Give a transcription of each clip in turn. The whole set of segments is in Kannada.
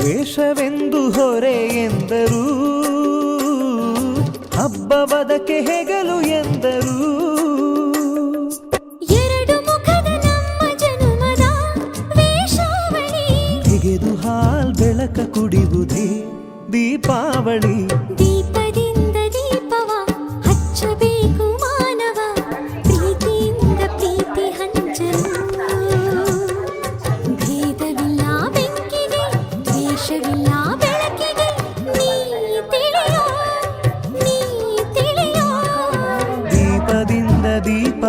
ದ್ವೇಷವೆಂದು ಹೊರೆ ಎಂದರು. ಹಬ್ಬವದಕ್ಕೆ ಹೆಗಲು ಎಂದರು. ಎರಡು ಮುಖದ ನಮ್ಮ ಜನುಮದ ವೇಷಾವಳಿ. ತೆಗೆದು ಹಾಲ್ ಬೆಳಕ ಕುಡಿಯುವುದೇ ದೀಪಾವಳಿ.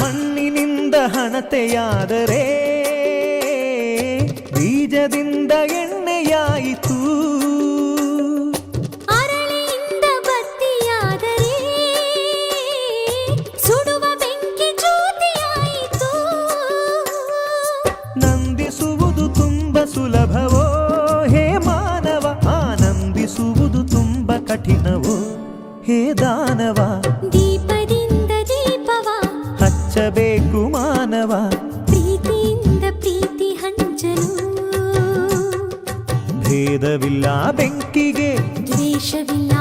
ಮಣ್ಣಿನಿಂದ ಹಣತೆಯಾದರೆ ಬೀಜದಿಂದ ಎಣ್ಣೆಯಾಯಿತು. ಅರಳಿಯಿಂದ ಬತ್ತಿಯಾದರೆ ಸುಡುವ ಬೆಂಕಿ ಜ್ಯೋತಿಯಾಯಿತು. ನಂದಿಸುವುದು ತುಂಬ ಸುಲಭವೋ? ಹೇ ಮಾನವ ಆನಂದಿಸುವುದು ತುಂಬ ಕಠಿಣವೋ? ಹೇ ದಾನವ ದೀಪವ ಹಚ್ಚಬೇಕು ಮಾನವ. ಪ್ರೀತಿಯಿಂದ ಪ್ರೀತಿ ಹಂಚಲು. ಭೇದವಿಲ್ಲ ಬೆಂಕಿಗೆ. ದ್ವೇಷವಿಲ್ಲ